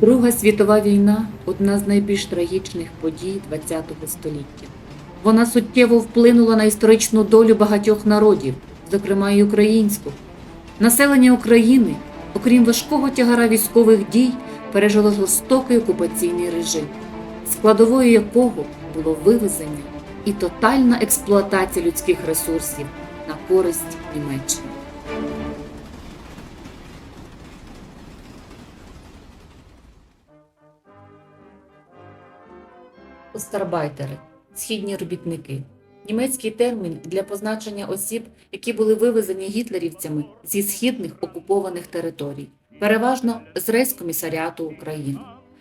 Друга світова війна одна з найбільш трагічних подій ХХ століття. Вона суттєво вплинула на історичну долю багатьох народів, зокрема й українського. Населення України, окрім важкого тягара військових дій, пережило жорстокий окупаційний режим, складовою якого було вивезення і тотальна експлуатація людських ресурсів на користь Німеччини. Остарбайтери східні робітники. Німецький термін для позначення осіб, які були вивезені гітлерівцями зі східних окупованих територій, переважно з рейскомісаріату України.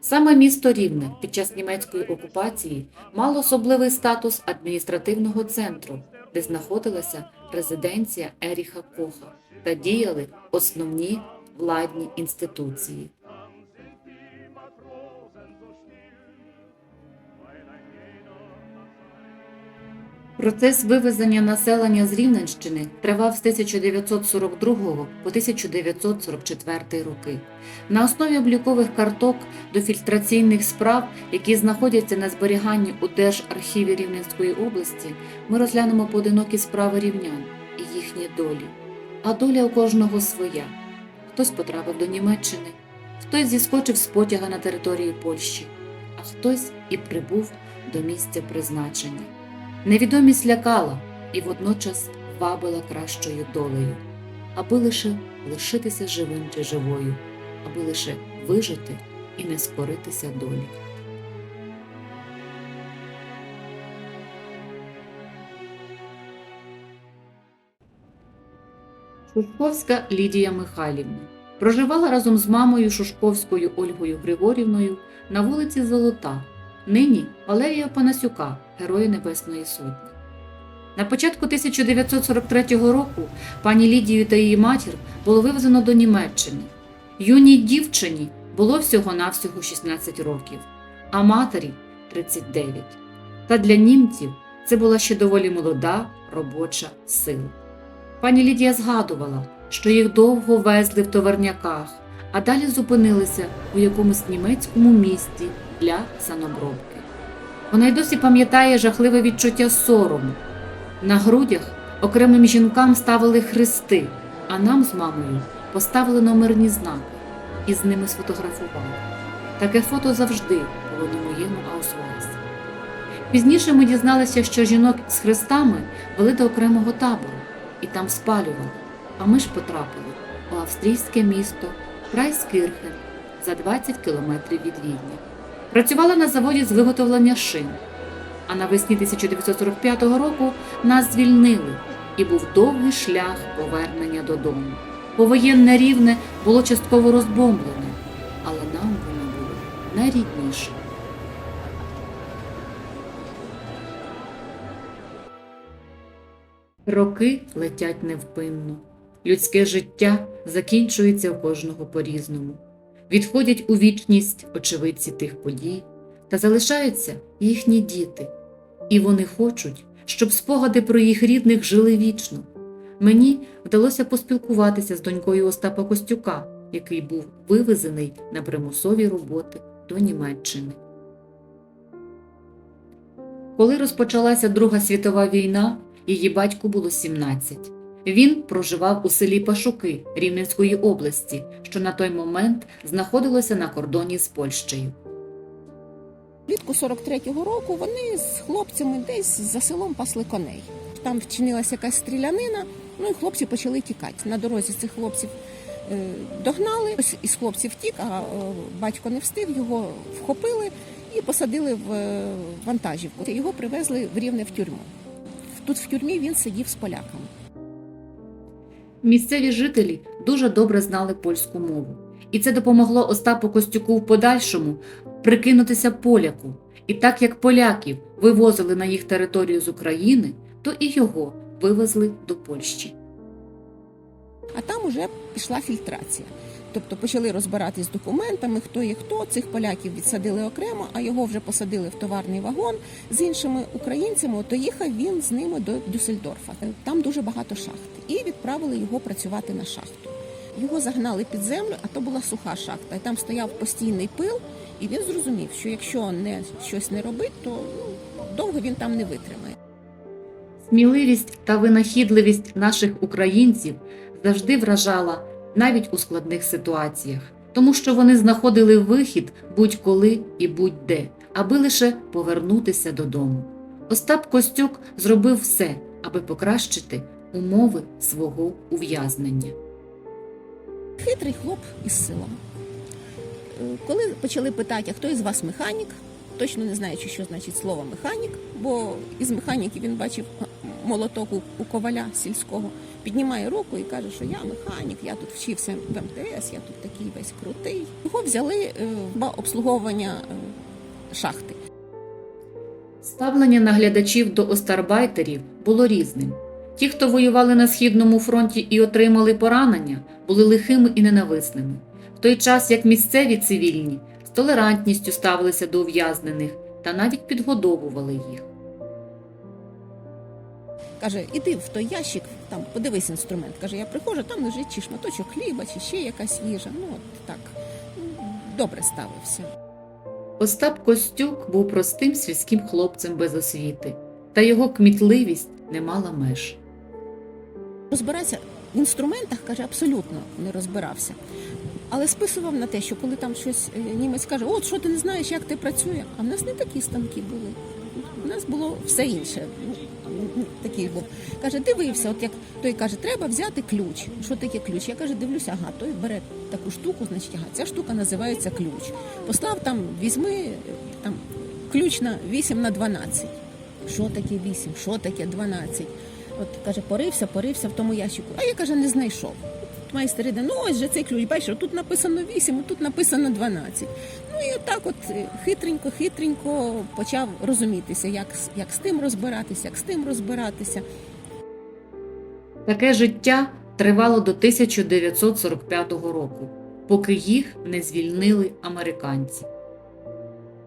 Саме місто Рівне під час німецької окупації мало особливий статус адміністративного центру, де знаходилася резиденція Еріха Коха та діяли основні владні інституції. Процес вивезення населення з Рівненщини тривав з 1942 по 1944 роки. На основі облікових карток до фільтраційних справ, які знаходяться на зберіганні у Держархіві Рівненської області, ми розглянемо поодинокі справи рівнян і їхні долі. А доля у кожного своя. Хтось потрапив до Німеччини, хтось зіскочив з потяга на території Польщі, а хтось і прибув до місця призначення. Невідомість лякала і водночас вабила кращою долею, аби лише лишитися живим чи живою, аби лише вижити і не скоритися долі. Шушковська Лідія Михайлівна проживала разом з мамою Шушковською Ольгою Григорівною на вулиці Золота, нині Валерія Панасюка, Героя Небесної Сотні. На початку 1943 року пані Лідію та її матір було вивезено до Німеччини. Юній дівчині було всього-навсього 16 років, а матері 39. Та для німців це була ще доволі молода робоча сила. Пані Лідія згадувала, що їх довго везли в товарняках, а далі зупинилися у якомусь німецькому місті для санобробки. Вона й досі пам'ятає жахливе відчуття сорому. На грудях окремим жінкам ставили хрести, а нам з мамою поставили номерні знаки і з ними сфотографували. Таке фото завжди було на моєму аусвайсі. Пізніше ми дізналися, що жінок з хрестами вели до окремого табору і там спалювали, а ми ж потрапили у австрійське місто Крайскирхен за 20 кілометрів від Відня. Працювала на заводі з виготовлення шин. А навесні 1945 року нас звільнили, і був довгий шлях повернення додому. Повоєнне рівне було частково розбомблене, але нам воно було найрідніше. Роки летять невпинно. Людське життя закінчується у кожного по-різному. Відходять у вічність очевидці тих подій, та залишаються їхні діти, і вони хочуть, щоб спогади про їх рідних жили вічно. Мені вдалося поспілкуватися з донькою Остапа Костюка, який був вивезений на примусові роботи до Німеччини. Коли розпочалася Друга світова війна, її батьку було 17. Він проживав у селі Пашуки Рівненської області, що на той момент знаходилося на кордоні з Польщею. Влітку 43-го року вони з хлопцями десь за селом пасли коней. Там вчинилася якась стрілянина, ну і хлопці почали тікати. На дорозі цих хлопців е, догнали. Ось із хлопців втік, а е, батько не встиг, його вхопили і посадили в е, вантажівку. Його привезли в рівне в тюрму. Тут в тюрмі він сидів з поляками. Місцеві жителі дуже добре знали польську мову, і це допомогло Остапу Костюку в подальшому прикинутися поляку. І так як поляків вивозили на їх територію з України, то і його вивезли до Польщі. А там уже пішла фільтрація. Тобто почали розбиратись з документами, хто є хто. Цих поляків відсадили окремо, а його вже посадили в товарний вагон з іншими українцями. То їхав він з ними до Дюссельдорфа. Там дуже багато шахт, і відправили його працювати на шахту. Його загнали під землю, а то була суха шахта. І там стояв постійний пил, і він зрозумів, що якщо не щось не робить, то ну, довго він там не витримає. Сміливість та винахідливість наших українців завжди вражала навіть у складних ситуаціях, тому що вони знаходили вихід будь-коли і будь-де, аби лише повернутися додому. Остап Костюк зробив все, аби покращити умови свого ув'язнення. Хитрий хлоп із. Е, Коли почали питати, а хто із вас механік, точно не знаючи, що значить слово механік, бо із механіків він бачив молоток у коваля сільського, піднімає руку і каже, що я механік, я тут вчився в МТС, я тут такий весь крутий. Його взяли е, в обслуговування е, шахти. Ставлення наглядачів до остарбайтерів було різним. Ті, хто воювали на східному фронті і отримали поранення, були лихими і ненависними, в той час як місцеві цивільні з толерантністю ставилися до ув'язнених та навіть підгодовували їх. Каже, іди в той ящик, там подивись інструмент. Каже, я приходжу, там лежить чи шматочок хліба, чи ще якась їжа. Ну от так ну, добре ставився. Остап Костюк був простим сільським хлопцем без освіти, та його кмітливість не мала меж. Розбиратися в інструментах, каже, абсолютно не розбирався. Але списував на те, що коли там щось е, німець каже, от що ти не знаєш, як ти працює. А в нас не такі станки були. У нас було все інше. Ну, Такий був. Каже, дивився, от як той каже, треба взяти ключ. Що таке ключ? Я каже, дивлюся, ага, той бере таку штуку, значить, ага, ця штука називається ключ. Послав там, візьми там ключ на 8 на 12. Що таке 8? Що таке 12? От каже, порився, порився в тому ящику. А я каже, не знайшов. Майстер іде, ну ось же цей ключ, бачиш, тут написано 8, тут написано 12. Ну і отак от е, хитренько, хитренько почав розумітися, як, як з тим розбиратися, як з тим розбиратися. Таке життя тривало до 1945 року, поки їх не звільнили американці.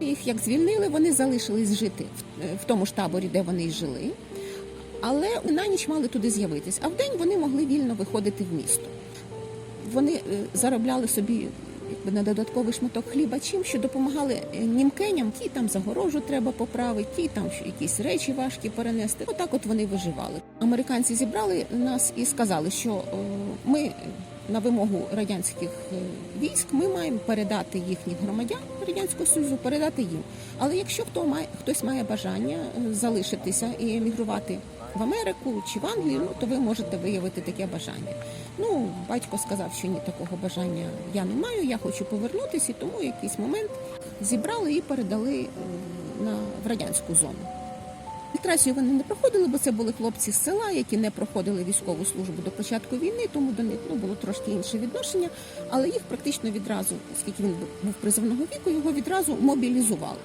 Їх як звільнили, вони залишились жити в, е, в тому ж таборі, де вони й жили. Але на ніч мали туди з'явитись, а вдень вони могли вільно виходити в місто. Вони е, заробляли собі якби на додатковий шматок хліба чим, що допомагали е, німкеням, ті там загорожу треба поправити, ті там якісь речі важкі перенести. Отак от вони виживали. Американці зібрали нас і сказали, що е, ми на вимогу радянських військ ми маємо передати їхніх громадян радянського союзу, передати їм. Але якщо хто має хтось має бажання залишитися і емігрувати в Америку чи в Англію, ну то ви можете виявити таке бажання. Ну, батько сказав, що ні, такого бажання я не маю, я хочу повернутися, і тому якийсь момент зібрали і передали е, на в радянську зону. Фільтрацію вони не проходили, бо це були хлопці з села, які не проходили військову службу до початку війни, тому до них ну, було трошки інше відношення. Але їх практично відразу, оскільки він був призовного віку, його відразу мобілізували.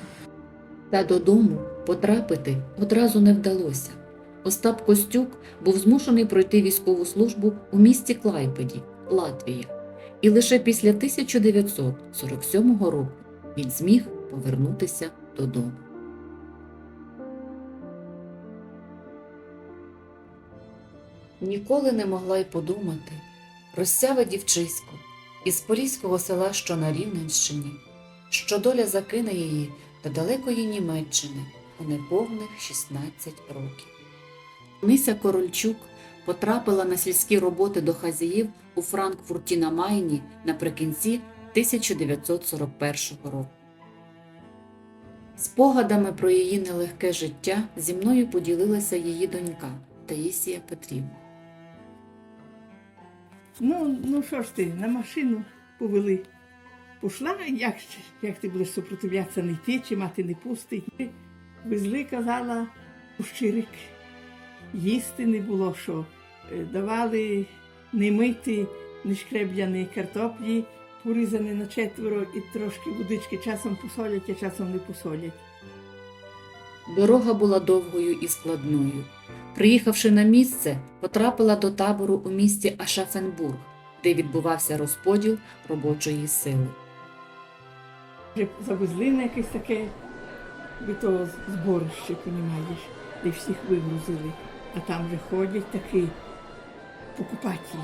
Та додому потрапити одразу не вдалося. Остап Костюк був змушений пройти військову службу у місті Клайпеді, Латвія, і лише після 1947 року він зміг повернутися додому. Ніколи не могла й подумати розсяве дівчисько із поліського села, що на Рівненщині, що доля закине її до далекої Німеччини у неповних 16 років. Нися Корольчук потрапила на сільські роботи до хазяїв у Франкфурті на Майні наприкінці 1941 року. Спогадами про її нелегке життя зі мною поділилася її донька Таїсія Петрівна. Ну, ну що ж ти, на машину повели. Пішла, як, як ти будеш супротивлятися, не йти, чи мати не пустить. Везли, казала, у щирик. Їсти не було що. Е, Давали не мити, не шкребляні картоплі, порізані на четверо і трошки водички часом посолять, а часом не посолять. Дорога була довгою і складною. Приїхавши на місце, потрапила до табору у місті Ашафенбург, де відбувався розподіл робочої сили. Завезли на якесь таке би то зборище, понімаєш, де всіх вигрузили. А там вже ходять такі покупателі.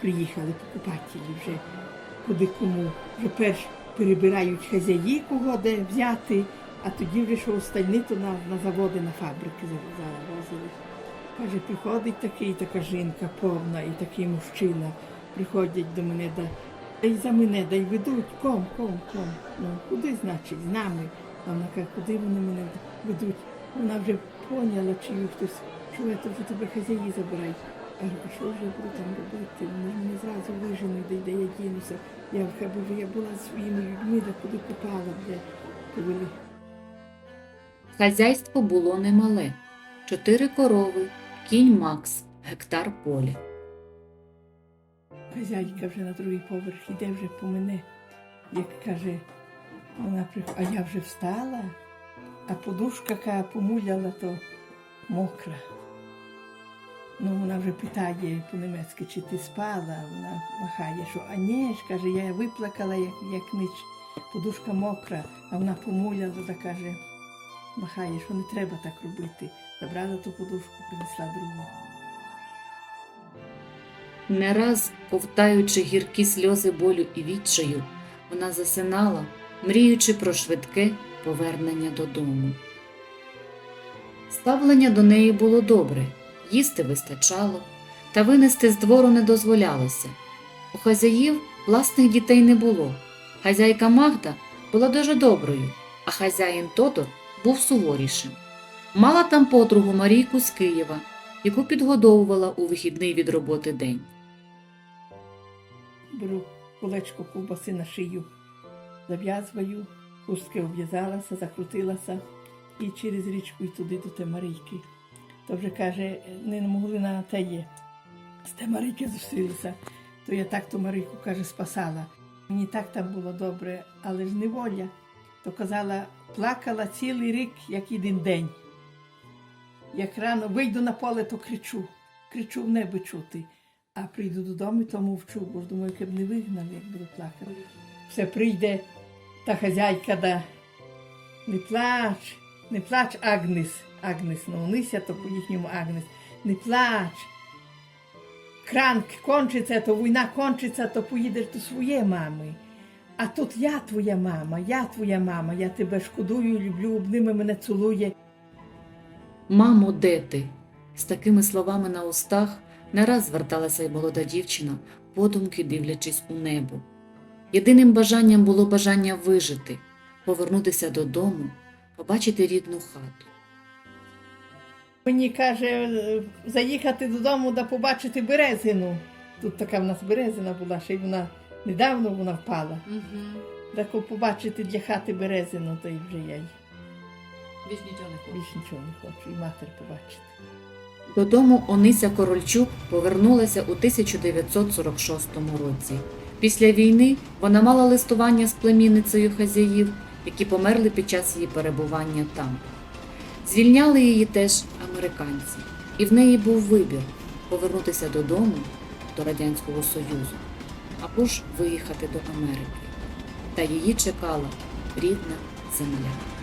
приїхали покупателі вже куди кому. Вже перш перебирають хазяї, кого де взяти, а тоді вже що остальні, то на, на заводи, на фабрики завозили. Каже, приходить такий, така жінка повна і такий мужчина. Приходять до мене, да, й за мене, да й ведуть, ком, ком, ком. Ну, куди, значить, з нами. А вона каже, куди вони мене ведуть? Вона вже поняла, чи хтось, що я то вже тебе хазяї забирають. Я а що ж я буду там робити? Вони ж мене зразу виженуть, де, де я дінуся. Я хай я була зі своїми людьми, де куди попала, де повели. Хазяйство було немале. Чотири корови, кінь Макс, гектар поля. Хазяйка вже на другий поверх іде вже по мене. Як каже, вона а я вже встала, а подушка, яка помуляла, то мокра. Ну, вона вже питає по-німецьки, чи ти спала, вона махає, що а ні каже, я виплакала, як, як нич, подушка мокра, а вона помуляла, та каже, махає, що не треба так робити. Забрала ту подушку, принесла другу. Не раз, ковтаючи гіркі сльози болю і відчаю, вона засинала, мріючи про швидке повернення додому. Ставлення до неї було добре, їсти вистачало, та винести з двору не дозволялося. У хазяїв власних дітей не було. Хазяйка Магда була дуже доброю, а хазяїн Тодор був суворішим. Мала там подругу Марійку з Києва, яку підгодовувала у вихідний від роботи день. беру кулечко ковбаси на шию, зав'язую, хустки обв'язалася, закрутилася і через річку і туди до Темарійки. То вже каже, не могли на теє. З Темарійки зустрілися. То я так ту Марійку, каже, спасала. Мені так там було добре, але ж неволя. То казала, плакала цілий рік, як один день. Як рано вийду на поле, то кричу, кричу в небо чути. А прийду додому, то мовчу, бо ж думаю, як б не вигнав, як буду плакати. Все прийде та хазяйка да. Не плач, не плач, Агнес. Агнес, наунися, то по їхньому Агнес. Не плач. Кранк кончиться, то війна кончиться, то поїдеш до своєї мами. А тут я твоя мама, я твоя мама, я тебе шкодую, люблю, обними мене цілує. Мамо, де ти? З такими словами на устах не раз зверталася й молода дівчина, подумки дивлячись у небо. Єдиним бажанням було бажання вижити, повернутися додому, побачити рідну хату. Мені каже, заїхати додому да побачити березину. Тут така в нас березина була, ще й вона недавно вона впала. Так побачити для хати березину, то й вже я й Більш нічого не більш нічого не хочу, і матір побачити. Додому Онися Корольчук повернулася у 1946 році. Після війни вона мала листування з племінницею хазяїв, які померли під час її перебування там. Звільняли її теж американці, і в неї був вибір повернутися додому, до Радянського Союзу, або ж виїхати до Америки. Та її чекала рідна земля.